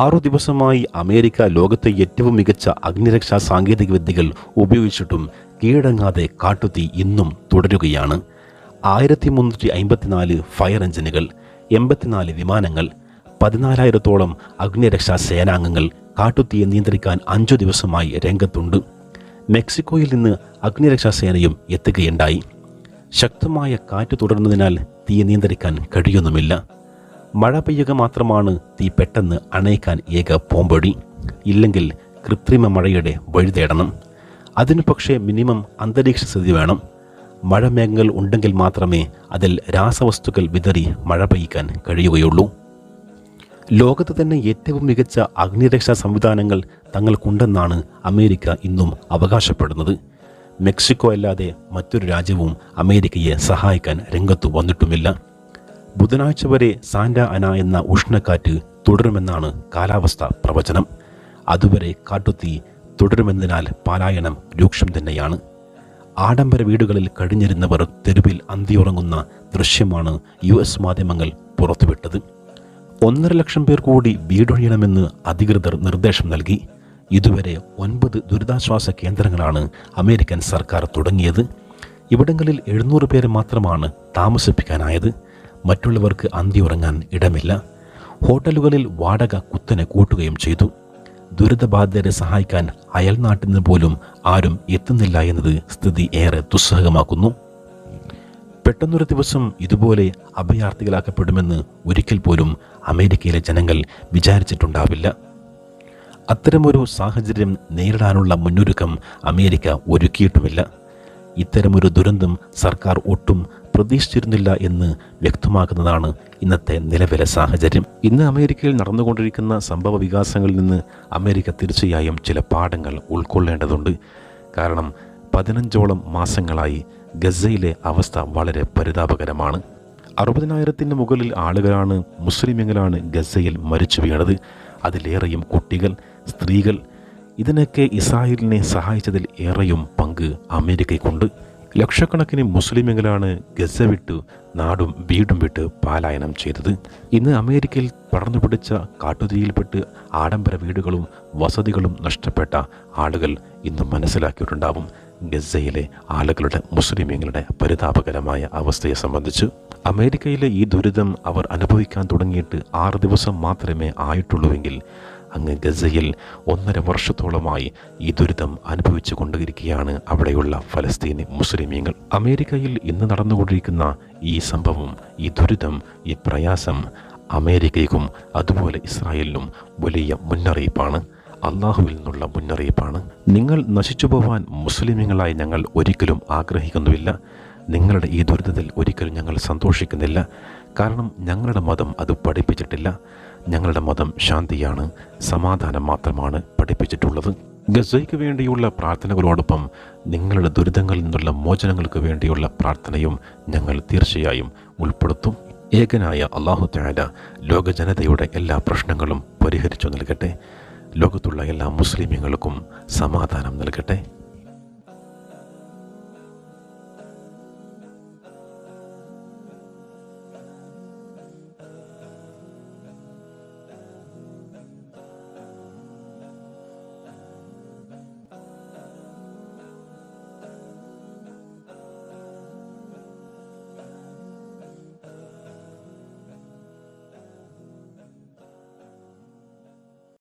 ആറു ദിവസമായി അമേരിക്ക ലോകത്തെ ഏറ്റവും മികച്ച അഗ്നിരക്ഷാ സാങ്കേതിക വിദ്യകൾ ഉപയോഗിച്ചിട്ടും കീഴടങ്ങാതെ കാട്ടുതീ ഇന്നും തുടരുകയാണ്. ആയിരത്തി മുന്നൂറ്റി അമ്പത്തിനാല് ഫയർ എഞ്ചിനുകൾ എൺപത്തിനാല് വിമാനങ്ങൾ പതിനാലായിരത്തോളം അഗ്നിരക്ഷാ സേനാംഗങ്ങൾ കാട്ടുതീയെ നിയന്ത്രിക്കാൻ അഞ്ചു ദിവസമായി രംഗത്തുണ്ട്. മെക്സിക്കോയിൽ നിന്ന് അഗ്നിരക്ഷാ സേനയും എത്തുകയുണ്ടായി. ശക്തമായ കാറ്റ് തുടരുന്നതിനാൽ തീ നിയന്ത്രിക്കാൻ കഴിയുന്നുമില്ല. മഴ പെയ്യുക മാത്രമാണ് തീ പെട്ടെന്ന് അണയിക്കാൻ ഏക പോംപൊടി. ഇല്ലെങ്കിൽ കൃത്രിമ മഴയുടെ വഴി തേടണം. അതിനു പക്ഷേ മിനിമം അന്തരീക്ഷ സ്ഥിതി വേണം. മഴമേഘങ്ങൾ ഉണ്ടെങ്കിൽ മാത്രമേ അതിൽ രാസവസ്തുക്കൾ വിതറി മഴ പെയ്യിക്കാൻ കഴിയുകയുള്ളൂ. ലോകത്ത് തന്നെ ഏറ്റവും മികച്ച അഗ്നിരക്ഷാ സംവിധാനങ്ങൾ തങ്ങൾക്കുണ്ടെന്നാണ് അമേരിക്ക ഇന്നും അവകാശപ്പെടുന്നത്. മെക്സിക്കോ അല്ലാതെ മറ്റൊരു രാജ്യവും അമേരിക്കയെ സഹായിക്കാൻ രംഗത്തു വന്നിട്ടുമില്ല. ബുധനാഴ്ച വരെ സാന്റ അന എന്ന ഉഷ്ണക്കാറ്റ് തുടരുമെന്നാണ് കാലാവസ്ഥ പ്രവചനം. അതുവരെ കാട്ടുത്തീ തുടരുമെന്നതിനാൽ പാലായനം രൂക്ഷം തന്നെയാണ്. ആഡംബര വീടുകളിൽ കഴിഞ്ഞിരുന്നവർ തെരുവിൽ അന്തിയുറങ്ങുന്ന ദൃശ്യമാണ് യു എസ് മാധ്യമങ്ങൾ പുറത്തുവിട്ടത്. ഒന്നര ലക്ഷം പേർ കൂടി വീടൊഴിയണമെന്ന് അധികൃതർ നിർദ്ദേശം നൽകി. ഇതുവരെ ഒൻപത് ദുരിതാശ്വാസ കേന്ദ്രങ്ങളാണ് അമേരിക്കൻ സർക്കാർ തുടങ്ങിയത്. ഇവിടങ്ങളിൽ എഴുന്നൂറ് പേര് മാത്രമാണ് താമസിപ്പിക്കാനായത്. മറ്റുള്ളവർക്ക് അന്തി ഉറങ്ങാൻ ഇടമില്ല. ഹോട്ടലുകളിൽ വാടക കുത്തനെ കൂട്ടുകയും ചെയ്തു. ദുരിതബാധിതരെ സഹായിക്കാൻ അയൽനാട്ടിൽ നിന്ന് പോലും ആരും എത്തുന്നില്ല എന്നത് സ്ഥിതി ഏറെ ദുസ്സഹമാക്കുന്നു. പെട്ടെന്നൊരു ദിവസം ഇതുപോലെ അഭയാർത്ഥികളാക്കപ്പെടുമെന്ന് ഒരിക്കൽ പോലും അമേരിക്കയിലെ ജനങ്ങൾ വിചാരിച്ചിട്ടുണ്ടാവില്ല. അത്തരമൊരു സാഹചര്യം നേരിടാനുള്ള മുന്നൊരുക്കം അമേരിക്ക ഒരുക്കിയിട്ടുമില്ല. ഇത്തരമൊരു ദുരന്തം സർക്കാർ ഒട്ടും പ്രതീക്ഷിച്ചിരുന്നില്ല എന്ന് വ്യക്തമാക്കുന്നതാണ് ഇന്നത്തെ നിലവിലെ സാഹചര്യം. ഇന്ന് അമേരിക്കയിൽ നടന്നുകൊണ്ടിരിക്കുന്ന സംഭവ വികാസങ്ങളിൽ നിന്ന് അമേരിക്ക തീർച്ചയായും ചില പാഠങ്ങൾ ഉൾക്കൊള്ളേണ്ടതുണ്ട്. കാരണം പതിനഞ്ചോളം മാസങ്ങളായി ഗസയിലെ അവസ്ഥ വളരെ പരിതാപകരമാണ്. അറുപതിനായിരത്തിന് മുകളിൽ ആളുകളാണ് മുസ്ലിമുകളാണ് ഗസയിൽ മരിച്ചു വീണത്. അതിലേറെയും കുട്ടികൾ സ്ത്രീകൾ ഇതിനൊക്കെ ഇസ്രായേലിനെ സഹായിച്ചതിൽ ഏറെയും പങ്ക് അമേരിക്കയ്ക്കുണ്ട്. ലക്ഷക്കണക്കിന് മുസ്ലിമുകളാണ് ഗസ വിട്ടു നാടും വീടും വിട്ട് പാലായനം ചെയ്തത്. ഇന്ന് അമേരിക്കയിൽ പടർന്നു പിടിച്ച കാട്ടുതീയിൽപ്പെട്ട് ആഡംബര വീടുകളും വസതികളും നഷ്ടപ്പെട്ട ആളുകൾ ഇന്ന് മനസ്സിലാക്കിയിട്ടുണ്ടാവും. ഗസയിലെ ആളുകളുടെ മുസ്ലിമീങ്ങളുടെ പരിതാപകരമായ അവസ്ഥയെ സംബന്ധിച്ച്. അമേരിക്കയിലെ ഈ ദുരിതം അവർ അനുഭവിക്കാൻ തുടങ്ങിയിട്ട് ആറ് ദിവസം മാത്രമേ ആയിട്ടുള്ളൂവെങ്കിൽ അങ്ങ് ഗസയിൽ ഒന്നര വർഷത്തോളമായി ഈ ദുരിതം അനുഭവിച്ചു കൊണ്ടിരിക്കുകയാണ് അവിടെയുള്ള ഫലസ്തീനി മുസ്ലിമീങ്ങൾ. അമേരിക്കയിൽ ഇന്ന് നടന്നുകൊണ്ടിരിക്കുന്ന ഈ സംഭവം ഈ ദുരിതം ഈ പ്രയാസം അമേരിക്കയ്ക്കും അതുപോലെ ഇസ്രായേലിനും വലിയ മുന്നറിയിപ്പാണ്. അള്ളാഹുവിൽ നിന്നുള്ള മുന്നറിയിപ്പാണ്. നിങ്ങൾ നശിച്ചു പോവാൻ മുസ്ലിമീങ്ങളായി ഞങ്ങൾ ഒരിക്കലും ആഗ്രഹിക്കുന്നുമില്ല. നിങ്ങളുടെ ഈ ദുരിതത്തിൽ ഒരിക്കലും ഞങ്ങൾ സന്തോഷിക്കുന്നില്ല. കാരണം ഞങ്ങളുടെ മതം അത് പഠിപ്പിച്ചിട്ടില്ല. ഞങ്ങളുടെ മതം ശാന്തിയാണ് സമാധാനം മാത്രമാണ് പഠിപ്പിച്ചിട്ടുള്ളത്. ഗസയ്ക്ക് വേണ്ടിയുള്ള പ്രാർത്ഥനകളോടൊപ്പം നിങ്ങളുടെ ദുരിതങ്ങളിൽ നിന്നുള്ള മോചനങ്ങൾക്ക് വേണ്ടിയുള്ള പ്രാർത്ഥനയും ഞങ്ങൾ തീർച്ചയായും ഉൾപ്പെടുത്തും. ഏകനായ അള്ളാഹു താല ലോക ജനതയുടെ എല്ലാ പ്രശ്നങ്ങളും പരിഹരിച്ചു നൽകട്ടെ. ലോകത്തുള്ള എല്ലാ മുസ്ലിമീങ്ങൾക്കും സമാധാനം നൽകട്ടെ.